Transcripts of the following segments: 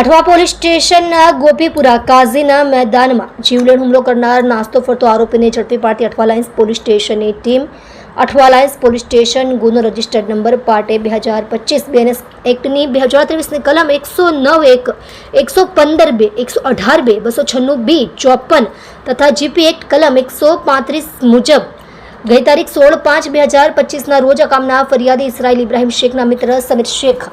Athwa police સ્ટેશનના ગોપીપુરા કાઝીના મેદાનમાં જીવલેણ હુમલો કરનાર નાસ્તો ફરતો આરોપીને ઝડપી પાડતી અઠવા લાઇન્સ પોલીસ સ્ટેશનની team, Athwa lines police station, ગુનો રજિસ્ટર્ડ નંબર પાટે બે હજાર પચીસ બીએનએસ એક્ટની બે હજાર ત્રેવીસની કલમ એકસો નવ એક, એકસો પંદર બે, એકસો અઢાર બે, બસો છન્નું બી, ચોપન તથા જીપી એક્ટ કલમ એકસો પાંત્રીસ મુજબ ગઈ તારીખ સોળ પાંચ બે હજાર પચીસના રોજ અકામના ફરિયાદી ઇસરાઇલ ઇબ્રાહીમ શેખના મિત્ર સમીર શેખ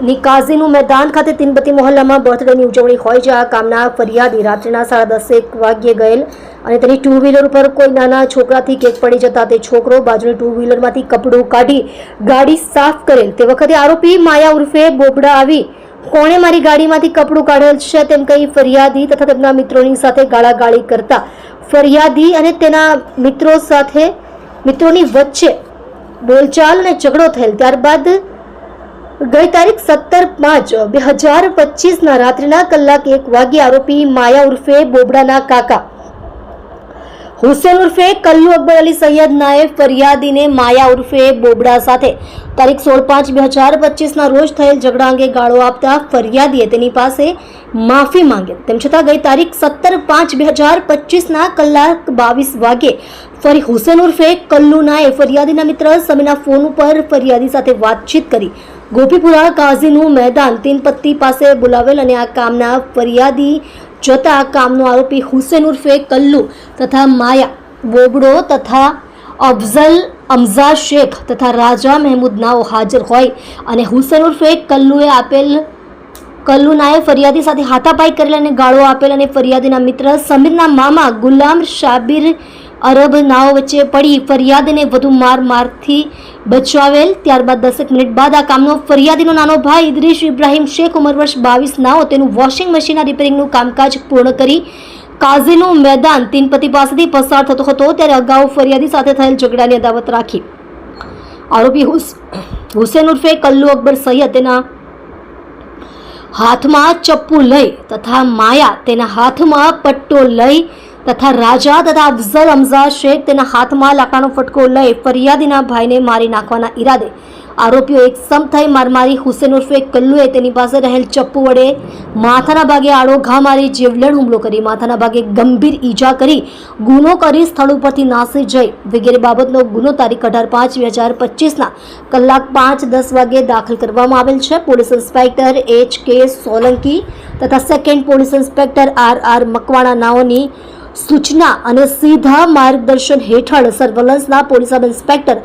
ની કાઝીનું મેદાન ખાતે તીનબત્તી મોહલ્લામાં બર્થડેની ઉજવણી હોય છે. આ કામના ફરિયાદી રાત્રિના સાડા દસેક વાગ્યે ગયેલ અને તેની ટુ વ્હીલર ઉપર કોઈ નાના છોકરાથી કેક પડી જતા તે છોકરો બાજુની ટુ વ્હીલરમાંથી કપડું કાઢી ગાડી સાફ કરેલ. તે વખતે આરોપી માયા ઉર્ફે બોબડા આવી કોણે મારી ગાડીમાંથી કપડું કાઢેલ છે તેમ કહી ફરિયાદી તથા તેમના મિત્રોની સાથે ગાળાગાળી કરતા ફરિયાદી અને તેના મિત્રો સાથે મિત્રોની વચ્ચે બોલચાલ અને ઝઘડો થયેલ. ત્યારબાદ ગઈ તારીખ સત્તર પાંચ બે હજાર પચીસના રાત્રિના કલાક એક વાગ્યે આરોપી માયા ઉર્ફે બોબડાના કાકા. હુસેન ઉર્ફે કલ્લુ અકબર અલી સૈયદ નાએ ફરિયાદીને માયા ઉર્ફે બોબડા સાથે તારીખ સોળ પાંચ બે હજાર પચીસના રોજ થયેલ ઝઘડા અંગે ગાળો આપતા ફરિયાદીએ તેની પાસે માફી માંગે. તેમ છતાં ગઈ તારીખ સત્તર પાંચ બે હજાર પચીસના કલાક બાવીસ વાગ્યે ફરી હુસેન ઉર્ફે કલ્લુ નાએ ફરિયાદીના મિત્ર સમીના ફોન ઉપર ફરિયાદી સાથે વાતચીત કરી ગોપીપુરા, કાઝીનું મેદાન, તીનપત્તી પાસે બોલાવેલ અને આ કામના ફરિયાદી જતા કામનો આરોપી હુસેન ઉર્ફે કલ્લુ તથા માયા, બોબડો તથા અફઝલ અમઝા શેખ તથા રાજા મહેમૂદ નાઓ હાજર હોય અને હુસેન ઉર્ફે કલ્લુએ આપેલ, કલ્લુનાએ ફરિયાદી સાથે હાથાપાઈ કરેલ અને ગાળો આપેલ અને ફરિયાદીના મિત્ર સમીરના મામા ગુલામ શાબીર અરબ નાઓ વચ્ચે પડી ફરિયાદને વધુ માર મારથી બચાવેલ. ત્યારબાદ દસેક મિનિટ બાદ આ કામનો ફરિયાદીનો નાનો ભાઈ ઇદ્રીશ ઇબ્રાહિમ શેખ ઉંમર વર્ષ બાવીસ નાઓ તેનું વોશિંગ મશીનના રિપેરિંગનું કામકાજ પૂર્ણ કરી કાઝીનું મેદાન તીનપતિ પાસેથી પસાર થતો હતો. ત્યારે અગાઉ ફરિયાદી સાથે થયેલ ઝઘડાની અદાવત રાખી. આરોપી હુસ, હુસેન ઉર્ફે કલ્લુ અકબર સૈયદ તેના હાથમાં ચપ્પુ લઈ તથા માયા તેના હાથમાં પટ્ટો લઈ તથા રાજા તથા અફઝલ અમઝા શેખ તેના હાથમાં લાકડાનો ફટકો લઈ ફરિયાદીના ભાઈને મારી નાખવાના ઈરાદે. આરોપીઓ એક સમ થઈ મારમારી હુસેન ઉર્ફે કલ્લુએ તેની પાસે રહેલ ચપ્પુ વડે માથાના ભાગે આડો ઘા મારી, જીવલેણ હુમલો કરી, માથાના ભાગે ગંભીર ઈજા કરી, ગુનો કરી સ્થળ ઉપરથી નાસી જઈ, વગેરે બાબતનો ગુનો તારીખ અઢાર પાંચ બે હજાર પચીસના કલાક પાંચ દસ વાગ્યે દાખલ કરવામાં આવેલ છે. Police inspector H K Solanki તથા second police inspector R R Makwana નાઓની સૂચના અને સીધા માર્ગદર્શન હેઠળ સર્વેલન્સના police sub inspector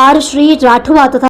R Shri Rathwa તથા